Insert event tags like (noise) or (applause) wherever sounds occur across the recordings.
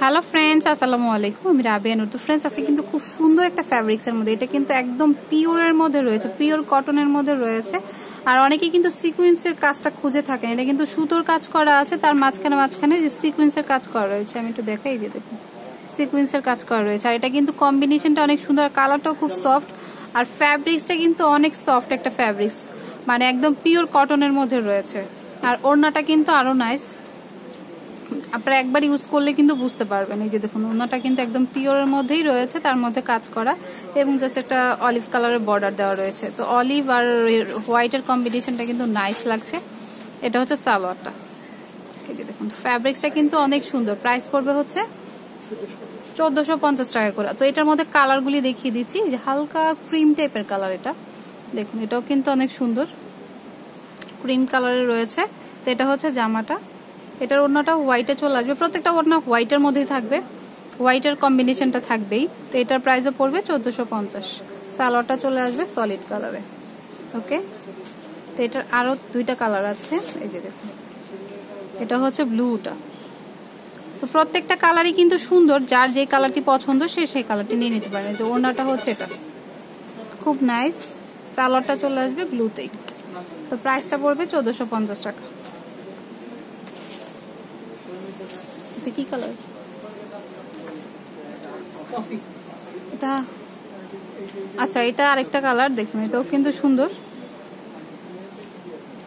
Hello friends আসসালামু আলাইকুম আমি রাবিয়া নুর তো ফ্রেন্ডস আজকে কিন্তু খুব সুন্দর একটা ফ্যাব্রিক্সের মধ্যে, এটা কিন্তু একদম পিওরের মধ্যে রয়েছে পিওর কটনের মধ্যে রয়েছে। আর অনেকে কিন্তু সিকুয়েন্সের কাজটা খুঁজে থাকেন। এটা কিন্তু সুতোর কাজ করা আছে, তার মাঝখানে মাঝখানে সিকুয়েন্সের কাজ করা রয়েছে। আমি একটু দেখাই যে দেখুন সিকুয়েন্সের কাজ করা রয়েছে। আর এটা কিন্তু কম্বিনেশনটা অনেক সুন্দর কালারটাও খুব সফট আর ফ্যাব্রিক্সটা কিন্তু অনেক সফট একটা ফ্যাব্রিক্স মানে একদম পিওর কটনের মধ্যে রয়েছে। আর ওড়নাটা কিন্তু আরও নাইস আপনারা একবার ইউজ করলে কিন্তু বুঝতে পারবেন। এই যে দেখুন, ওনাটা কিন্তু একদম পিওরের মধ্যেই রয়েছে, তার মধ্যে কাজ করা এবং জাস্ট একটা অলিভ কালারের বর্ডার দেওয়া রয়েছে। তো অলিভ আর হোয়াইটের কম্বিনেশনটা কিন্তু নাইস লাগছে। এটা হচ্ছে সালোয়ারটা। এই যে দেখুন ফ্যাব্রিক্সটা কিন্তু অনেক সুন্দর। প্রাইস পড়বে হচ্ছে চোদ্দশো পঞ্চাশ টাকা করে। তো এটার মধ্যে কালারগুলি দেখিয়ে দিচ্ছি। যে হালকা ক্রিম টাইপের কালার এটা। দেখুন, এটাও কিন্তু অনেক সুন্দর। ক্রিম কালারের রয়েছে। তো এটা হচ্ছে জামাটা। এটার ওড়নাটা হোয়াইটে চলে আসবে। প্রত্যেকটা ওড়না হোয়াইটের মধ্যেই থাকবে। হোয়াইটের কম্বিনেশনটা থাকবেই। তো এটার প্রাইসও পড়বে চোদ্দোশো পঞ্চাশ। সালোয়ারটা চলে আসবে সলিড কালারে ওকে তো এটার আরও দুইটা কালার আছে। এই যে দেখুন। এটা হচ্ছে ব্লুটা তো প্রত্যেকটা কালারই কিন্তু সুন্দর। যার যে কালারটি পছন্দ, সে সেই কালারটি নিয়ে নিতে পারে। যে ওড়নাটা হচ্ছে এটা। খুব নাইস সালোয়ারটা চলে আসবে ব্লুতেই তো প্রাইসটা পড়বে চোদ্দোশো পঞ্চাশ টাকা। এটা কি কালার এটা আচ্ছা এটা আরেকটা কালার দেখুন এটাও কিন্তু সুন্দর।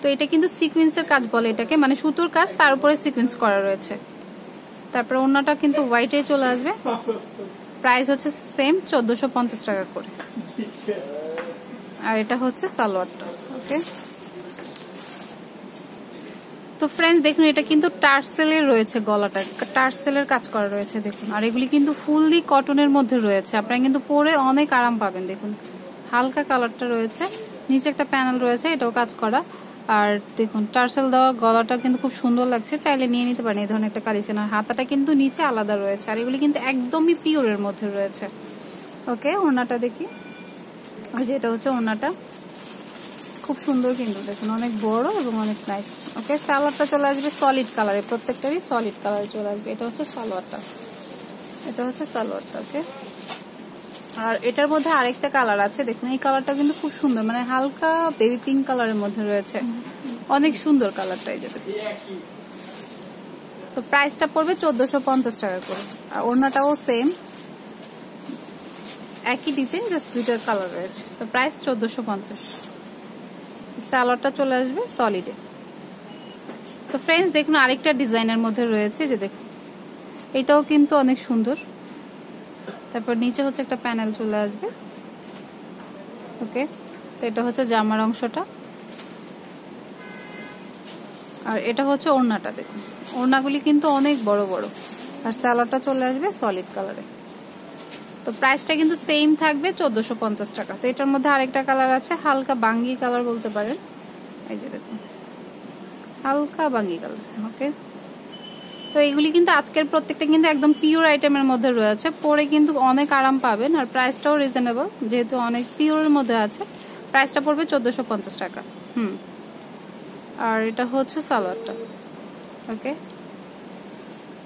তো এটা কিন্তু সিকুয়েন্সের কাজ বলে এটাকে মানে সুতোর কাজ তার উপরে সিকুয়েন্স করা রয়েছে। তারপরে অন্যটা কিন্তু হোয়াইটে চলে আসবে। প্রাইস হচ্ছে সেম চোদ্দশো পঞ্চাশ টাকা করে। (laughs) আর এটা হচ্ছে সালোয়ারটা ওকে তো ফ্রেন্ডস দেখুন, এটা কিন্তু টার্সেলের রয়েছে গলাটা। টার্সেলের কাজ করা রয়েছে, দেখুন। আর এগুলি কিন্তু ফুললি কটনের মধ্যে রয়েছে। আপনারা কিন্তু পরে অনেক আরাম পাবেন, দেখুন। হালকা কালারটা রয়েছে। নিচে একটা প্যানেল রয়েছে, এটাও কাজ করা। আর দেখুন টার্সেল দেওয়া গলাটা কিন্তু খুব সুন্দর লাগছে। চাইলে নিয়ে নিতে পারেন, এই ধরনের একটা কালেকশন। আর হাতাটা কিন্তু নিচে আলাদা রয়েছে। আর এগুলি কিন্তু একদমই পিওরের মধ্যে রয়েছে। ওকে ওনাটা দেখি। ওই যে এটা হচ্ছে ওনাটা খুব সুন্দর কিন্তু, দেখুন, অনেক বড় এবং অনেক নাইস ওকে সালোয়ারটা চলে আসবে সলিড কালারে প্রত্যেকটারই সলিড কালারে চলে আসবে। এটা হচ্ছে সালোয়ারটা। এটা হচ্ছে সালোয়ারটা ওকে আর এটার মধ্যে আরেকটা কালার আছে, দেখুন, এই কালারটা কিন্তু খুব সুন্দর মানে হালকা বেবি পিঙ্ক কালারের মধ্যে রয়েছে। অনেক সুন্দর কালারটা এই যে তো প্রাইসটা পড়বে চোদ্দশো পঞ্চাশ টাকা করে। আর ওড়নাটাও সেম একই ডিজাইন জাস্ট দুইটার কালার রয়েছে। তো প্রাইস চোদ্দশো পঞ্চাশ। সালোয়ারটা চলে আসবে সলিডে তো ফ্রেন্ডস দেখুন, আরেকটা ডিজাইনের মধ্যে রয়েছে, যে দেখুন, এটাও কিন্তু অনেক সুন্দর। তারপর নিচে হচ্ছে একটা প্যানেল চলে আসবে। ওকে তো এটা হচ্ছে জামার অংশটা। আর এটা হচ্ছে ওড়নাটা, দেখুন। ওড়নাগুলি কিন্তু অনেক বড় বড়। আর স্যালোয়ারটা চলে আসবে সলিড কালারে তো প্রাইসটা কিন্তু সেম থাকবে চোদ্দশো পঞ্চাশ টাকা। তো এটার মধ্যে আরেকটা কালার আছে, হালকা বাঙ্গি কালার বলতে পারেন। এই যে দেখুন, হালকা বাঙ্গি কালার ওকে তো এগুলি কিন্তু আজকের প্রত্যেকটা কিন্তু একদম পিওর আইটেমের মধ্যে রয়েছে। পরে কিন্তু অনেক আরাম পাবেন আর প্রাইসটাও রিজনেবল যেহেতু অনেক পিওরের মধ্যে আছে। প্রাইসটা পড়বে চোদ্দোশো পঞ্চাশ টাকা। হুম। আর এটা হচ্ছে সালোয়ারটা ওকে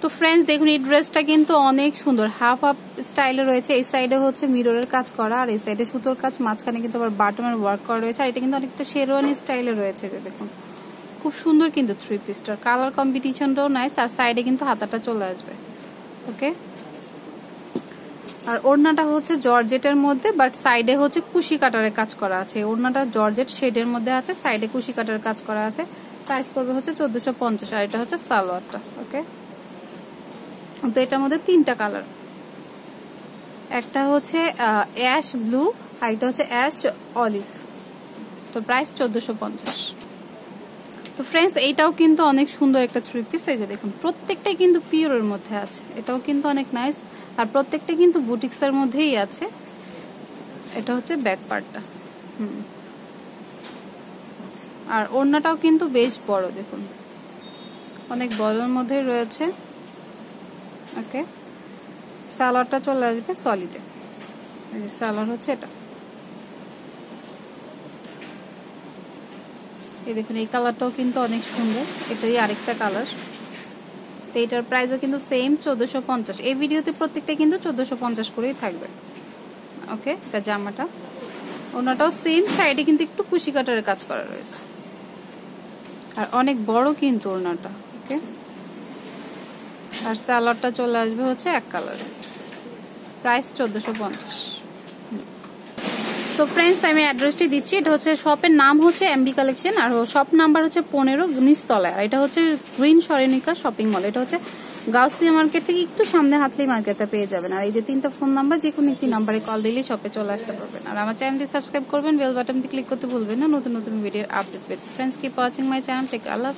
তো ফ্রেন্ডস দেখুন, এই ড্রেসটা কিন্তু অনেক সুন্দর। হাফ হাফ স্টাইলে রয়েছে। এই সাইডে হচ্ছে মিররের কাজ করা, আর এই সাইডে সুতোর কাজ, মাঝখানে কিন্তু আবার বাটমের ওয়ার্ক করা রয়েছে, আর এটা কিন্তু অনেকটা শেরওয়ানি স্টাইলে রয়েছে দেখুন। খুব সুন্দর কিন্তু থ্রি পিসটার কালার কম্বিনেশনটাও নাইস আর সাইডে কিন্তু হাতাটা চলে আসবে। ওকে আর ওড়নাটা হচ্ছে জর্জেটের মধ্যে বাট সাইডে হচ্ছে কুশি কাটারের কাজ করা আছে। ওড়নাটা জর্জেট শেডের মধ্যে আছে সাইডে কুশি কাটারের কাজ করা আছে। প্রাইস পড়বে হচ্ছে চোদ্দশো পঞ্চাশ, আর এটা হচ্ছে সালোয়ারটা। ওকে তো এটার মধ্যে তিনটা কালার। একটা হচ্ছে অ্যাশ ব্লু, আর এটা হচ্ছে অ্যাশ অলিভ। তো প্রাইস চোদ্দশো পঞ্চাশ। তো ফ্রেন্ডস, এইটাও কিন্তু অনেক সুন্দর একটা থ্রি পিস এই যে দেখুন প্রত্যেকটাই কিন্তু পিওরের মধ্যে আছে। এটাও কিন্তু অনেক নাইস আর প্রত্যেকটা কিন্তু বুটিক্সের মধ্যেই আছে। এটা হচ্ছে ব্যাক পার্টটা হুম। আর ওড়নাটাও কিন্তু বেশ বড়, দেখুন। অনেক বড়র মধ্যেই রয়েছে। ওকে? সালোয়ারটা চলে আসবে সলিডে এই যে হচ্ছে এটা। এই দেখুন, এই কালারটাও কিন্তু অনেক সুন্দর। এটাই আরেকটা কালার তো এটার প্রাইসও কিন্তু সেম চোদ্দোশো পঞ্চাশ। এই ভিডিওতে প্রত্যেকটা কিন্তু চোদ্দোশো পঞ্চাশ করেই থাকবে। ওকে? এটা জামাটা। ওনাটাও সেম সাইডে কিন্তু একটু কুশি কাটারের কাজ করা রয়েছে। আর অনেক বড় কিন্তু ওনাটা। ওকে? আর স্যালাডটা চলে আসবে হচ্ছে এক কালারে। প্রাইস চোদ্দোশো পঞ্চাশ। তো ফ্রেন্ডস আমি অ্যাড্রেসটি দিচ্ছি। এটা হচ্ছে শপের নাম হচ্ছে এমবি কালেকশন আর শপ নাম্বার হচ্ছে পনেরো নিচতলায় আর এটা হচ্ছে গ্রিন সরেনিকা শপিং মল এটা হচ্ছে গাউসিয়া মার্কেট থেকে একটু সামনে হাতলি মার্কেটটা পেয়ে যাবেন। আর এই যে তিনটা ফোন নাম্বার যে কোনো একটি নাম্বারে কল দিলে শপে চলে আসতে পারবেন। আর আমার চ্যানেলটি সাবস্ক্রাইব করবেন বেল বাটনটি ক্লিক করতে ভুলবেন না। নতুন নতুন ভিডিওর আপডেট পেতে। Friends keep watching my channel take Allah